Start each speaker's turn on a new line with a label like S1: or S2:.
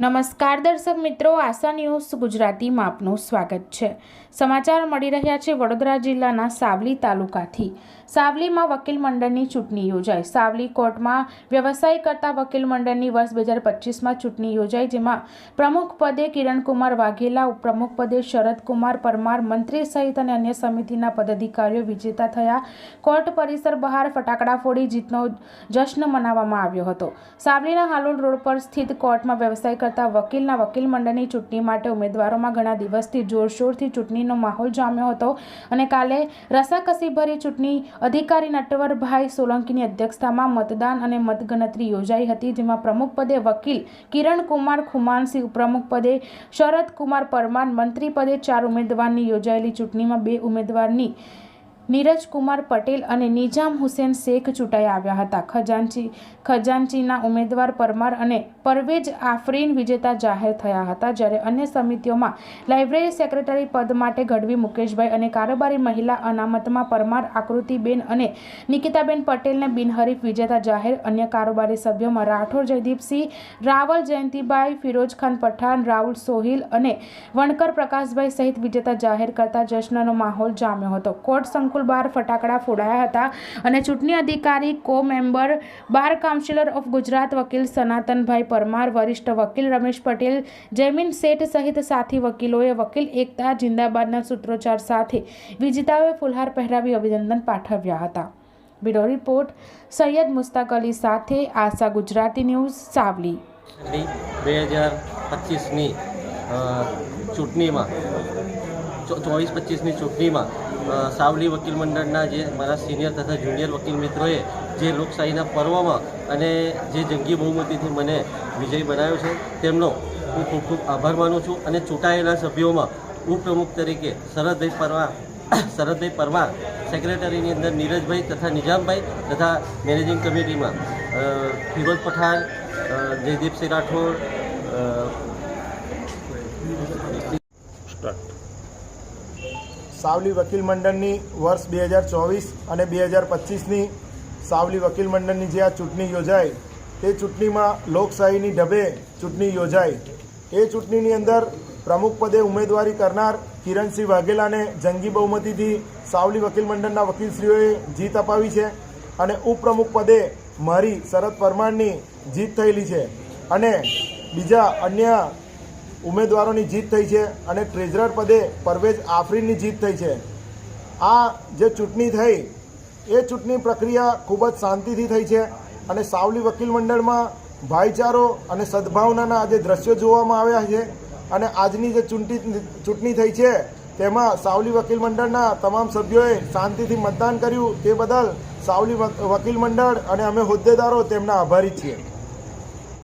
S1: નમસ્કાર દર્શક મિત્રો, આશા ન્યૂઝ ગુજરાતીમાં આપનું સ્વાગત છે. સમાચાર મળી રહ્યા છે વડોદરા જિલ્લાના સાવલી તાલુકાથી. સાવલીમાં વકીલ મંડળની ચૂંટણી યોજાઈ. સાવલી કોર્ટમાં વ્યવસાય કરતા વકીલ મંડળની વર્ષ બે હજાર પચીસમાં ચૂંટણી યોજાઈ, જેમાં પ્રમુખ પદે કિરણકુમાર વાઘેલા, ઉપપ્રમુખ પદે શરદકુમાર પરમાર, મંત્રી સહિત અને અન્ય સમિતિના પદાધિકારીઓ વિજેતા થયા. કોર્ટ પરિસર બહાર ફટાકડા ફોડી જીતનો જશ્ન મનાવવામાં આવ્યો હતો. સાવલીના હાલોલ રોડ પર સ્થિત કોર્ટમાં વ્યવસાય કરતા વકીલના વકીલ મંડળની ચૂંટણી માટે ઉમેદવારોમાં ઘણા દિવસથી જોરશોરથી ચૂંટણીનો માહોલ જામ્યો હતો અને કાલે રસાકસીભરી ચૂંટણી અધિકારી નટવરભાઈ સોલંકીની અધ્યક્ષતામાં મતદાન અને મતગણતરી યોજાઈ હતી, જેમાં પ્રમુખ પદે વકીલ કિરણ કુમાર ખુમાનસિંહ, ઉપપ્રમુખ પદે શરદ કુમાર પરમાર, મંત્રી પદે ચાર ઉમેદવારની યોજાયેલી ચૂંટણીમાં બે ઉમેદવારની નીરજ કુમાર પટેલ અને નિજામ હુસેન શેખ ચૂંટાઈ આવ્યા હતા. ખજાનચી, ખજાનચીના ઉમેદવાર પરમાર અને પરવેજ આફરીન વિજેતા જાહેર થયા હતા, જ્યારે અન્ય સમિતિઓમાં લાઇબ્રેરી સેક્રેટરી પદ માટે ગઢવી મુકેશભાઈ અને કારોબારી મહિલા અનામતમાં પરમાર, આકૃતિબેન અને નિકિતાબેન પટેલને બિનહરીફ વિજેતા જાહેર, અન્ય કારોબારી સભ્યોમાં રાઠોડ જયદીપસિંહ, રાવલ જયંતિભાઈ ફિરોજખાન પઠાણ, રાહુલ સોહિલ અને વણકર પ્રકાશભાઈ સહિત વિજેતા જાહેર કરતા જશ્નનો માહોલ જામ્યો હતો. કોર્ટ સંકુલ બાર ફટાકડા ફોડાયા હતા અને ચૂંટણી અધિકારી co member bar councillor of Gujarat વકીલ સનાતનભાઈ પરમાર, વરિષ્ઠ વકીલ રમેશ પટેલ, જયમીન શેઠ સહિત સાથી વકીલોએ વકીલ એકતા, જિંદાબાદના સૂત્રોચ્ચાર સાથે વિજેતાઓએ ફુલહાર પહેરાવી અભિનંદન પાઠવ્યા હતા. બ્યુરો રિપોર્ટ, સૈયદ મુસ્તાક અલી સાથે આશા ગુજરાતી ન્યૂઝ, સાવલી.
S2: બે હજાર પચીસની ચૂંટણીમાં ચોવીસ પચીસની ચૂંટણીમાં સાવલી વકીલ મંડળના જે મારા સિનિયર તથા જુનિયર વકીલ મિત્રોએ જે લોકશાહીના પર્વમાં અને જે જંગી બહુમતીથી મને વિજય બનાવ્યો છે તેમનો હું ખૂબ ખૂબ આભાર માનું છું અને ચૂંટાયેલા સભ્યોમાં ઉપપ્રમુખ તરીકે શરદભાઈ પરમાર શરદભાઈ પરમાર સેક્રેટરીની અંદર નીરજભાઈ તથા નિજામભાઈ તથા મેનેજિંગ કમિટીમાં ફિરોજ પઠાણ જયદીપસિંહ રાઠોડ અ,
S3: સાવલી વકીલ મંડળની વર્ષ બે હજાર ચોવીસ અને બે હજાર પચીસની સાવલી વકીલ મંડળની જે આ ચૂંટણી યોજાઈ તે ચૂંટણીમાં લોકશાહીની ઢબે ચૂંટણી યોજાઈ એ ચૂંટણીની અંદર પ્રમુખ પદે ઉમેદવારી કરનાર કિરણસિંહ વાઘેલાને જંગી બહુમતીથી સાવલી વકીલ મંડળના વકીલશ્રીઓએ જીત અપાવી છે અને ઉપપ્રમુખ પદે મારી શરદ પરમારની જીત થયેલી છે. અને બીજા અન્ય ઉમેદવારોની જીત થઈ છે અને ટ્રેઝરર પદે પરવેજ આફરીનની જીત થઈ છે. આ જે ચૂંટણી થઈ, એ ચૂંટણી પ્રક્રિયા ખૂબ જ શાંતિથી થઈ છે અને સાવલી વકીલ મંડળમાં ભાઈચારો અને સદભાવનાના આજે દ્રશ્યો જોવામાં આવ્યા છે અને આજની જે ચૂંટણી ચૂંટણી થઈ છે, તેમાં સાવલી વકીલ મંડળના તમામ સભ્યોએ શાંતિથી મતદાન કર્યું. તે બદલ સાવલી વકીલ મંડળ અને અમે હોદ્દેદારો તેમના આભારી છીએ.